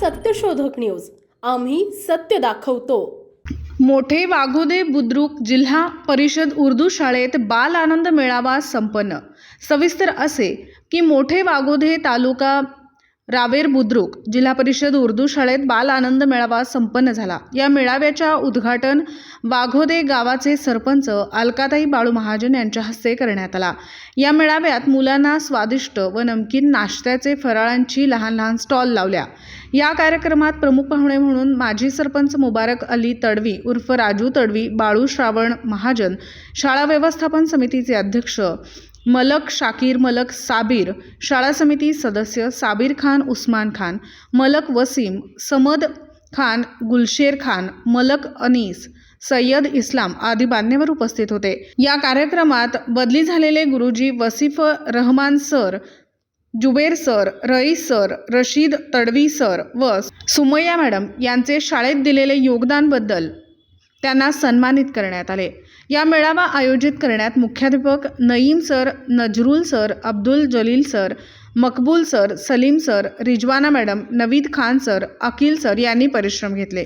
सत्यशोधक न्यूज. आम्ही सत्य दाखवतो. मोठे वाघोदे बुद्रुक जिल्हा परिषद उर्दू शाळेत बाल आनंद मेळावा संपन्न. सविस्तर असे की मोठे वाघोदे तालुका रावेर बुद्रुक जिल्हा परिषद उर्दू शाळेत बाल आनंद मेळावा संपन्न झाला. या मेळाव्याच्या उद्घाटन वाघोदे गावाचे सरपंच अलकाताई बाळू महाजन यांच्या हस्ते करण्यात आला. या मेळाव्यात मुलांना स्वादिष्ट व नमकीन नाश्त्याचे फराळांची लहान लहान स्टॉल लावल्या. या कार्यक्रमात प्रमुख पाहुणे म्हणून माजी सरपंच मुबारक अली तडवी उर्फ राजू तडवी बाळू श्रावण महाजन शाळा व्यवस्थापन समितीचे अध्यक्ष मलक शाकीर मलक साबीर शाळा समिती सदस्य साबीर खान उस्मान खान मलक वसीम समद खान गुलशेर खान मलक अनीस सय्यद इस्लाम आदी मान्यवर उपस्थित होते. या कार्यक्रमात बदली झालेले गुरुजी Wasif Rahman sir Zuber sir Rais sir Rashid Tadvi sir व सुमय्या मॅडम यांचे शाळेत दिलेले योगदानबद्दल त्यांना सन्मानित करण्यात आले. या मेळावा आयोजित करण्यात मुख्याध्यापक Naeem sir Nazrul sir Abdul Jalil sir Maqbool sir Salim sir Rizwana madam Naveed Khan sir Akeel sir यांनी परिश्रम घेतले.